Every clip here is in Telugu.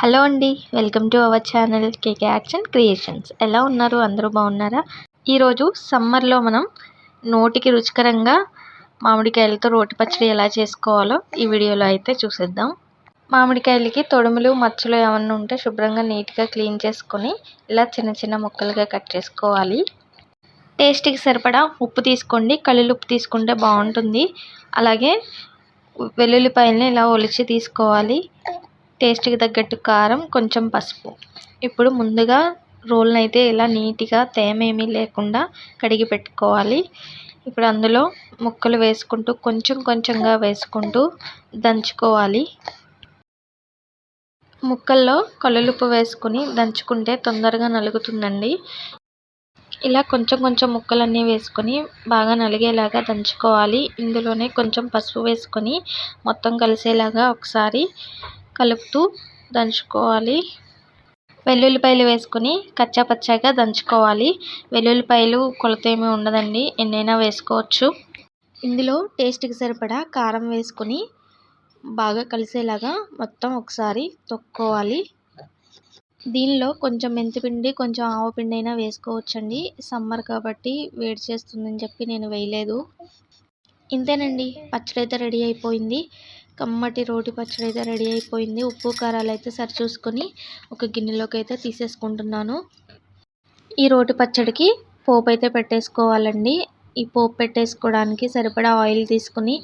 హలో అండి welcome to our channel K K action creations. ఎలా ఉన్నారు? అందరూ బాగున్నారా? ఈరోజు సమ్మర్లో మనం నోటికి రుచికరంగా మామిడికాయలతో రోటి పచ్చడి ఎలా చేసుకోవాలో ఈ వీడియోలో అయితే చూసేద్దాం. మామిడికాయలకి తొడుములు మచ్చలు ఏమన్నా ఉంటే శుభ్రంగా నీట్గా క్లీన్ చేసుకొని ఇలా చిన్న చిన్న ముక్కలుగా కట్ చేసుకోవాలి. టేస్ట్కి సరిపడా ఉప్పు తీసుకోండి. కళ్ళు ఉప్పు తీసుకుంటే బాగుంటుంది. అలాగే వెల్లుల్లిపాయలని ఇలా ఒలిచి తీసుకోవాలి. టేస్ట్కి తగ్గట్టు కారం కొంచెం పసుపు. ఇప్పుడు ముందుగా రోల్ని అయితే ఇలా నీట్గా తేమ ఏమీ లేకుండా కడిగి పెట్టుకోవాలి. ఇప్పుడు అందులో ముక్కలు వేసుకుంటూ కొంచెం కొంచెంగా వేసుకుంటూ దంచుకోవాలి. ముక్కల్లో కళ్ళులుప్పు వేసుకుని దంచుకుంటే తొందరగా నలుగుతుందండి. ఇలా కొంచెం కొంచెం ముక్కలన్నీ వేసుకొని బాగా నలిగేలాగా దంచుకోవాలి. ఇందులోనే కొంచెం పసుపు వేసుకొని మొత్తం కలిసేలాగా ఒకసారి కలుపుతూ దంచుకోవాలి. వెల్లుల్లిపాయలు వేసుకొని కచ్చా పచ్చాగా దంచుకోవాలి. వెల్లుల్లిపాయలు కొలత ఏమీ ఉండదండి ఎన్నైనా వేసుకోవచ్చు. ఇందులో టేస్ట్కి సరిపడా కారం వేసుకొని బాగా కలిసేలాగా మొత్తం ఒకసారి తొక్కోవాలి దీనిలో కొంచెం మెంతిపిండి కొంచెం ఆవపిండి అయినా వేసుకోవచ్చండి. సమ్మర్ కాబట్టి వేడి చేస్తుందని చెప్పి నేను వేయలేదు. ఇంతేనండి. పచ్చడి అయితే రెడీ అయిపోయింది. కమ్మటి రోటి పచ్చడి అయితే రెడీ అయిపోయింది. ఉప్పు కారాలు అయితే సరి చూసుకొని ఒక గిన్నెలోకి అయితే తీసేసుకుంటున్నాను. ఈ రోటి పచ్చడికి పోపు అయితే పెట్టేసుకోవాలండి. ఈ పోపు పెట్టేసుకోవడానికి సరిపడా ఆయిల్ తీసుకుని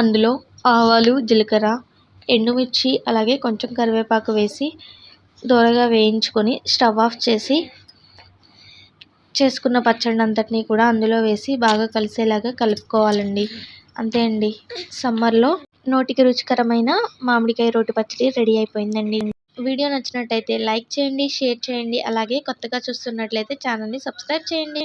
అందులో ఆవాలు జీలకర్ర ఎండుమిర్చి అలాగే కొంచెం కరివేపాకు వేసి దోరగా వేయించుకొని స్టవ్ ఆఫ్ చేసి చేసుకున్న పచ్చడి అంతటినీ కూడా అందులో వేసి బాగా కలిసేలాగా కలుపుకోవాలండి. అంతే అండి. సమ్మర్లో నోటికి రుచికరమైన మామిడికాయ రోటి పచ్చడి రెడీ అయిపోయిందండి. వీడియో నచ్చినట్టయితే లైక్ చేయండి షేర్ చేయండి అలాగే కొత్తగా చూస్తున్నట్లయితే ఛానల్ని సబ్స్క్రైబ్ చేయండి.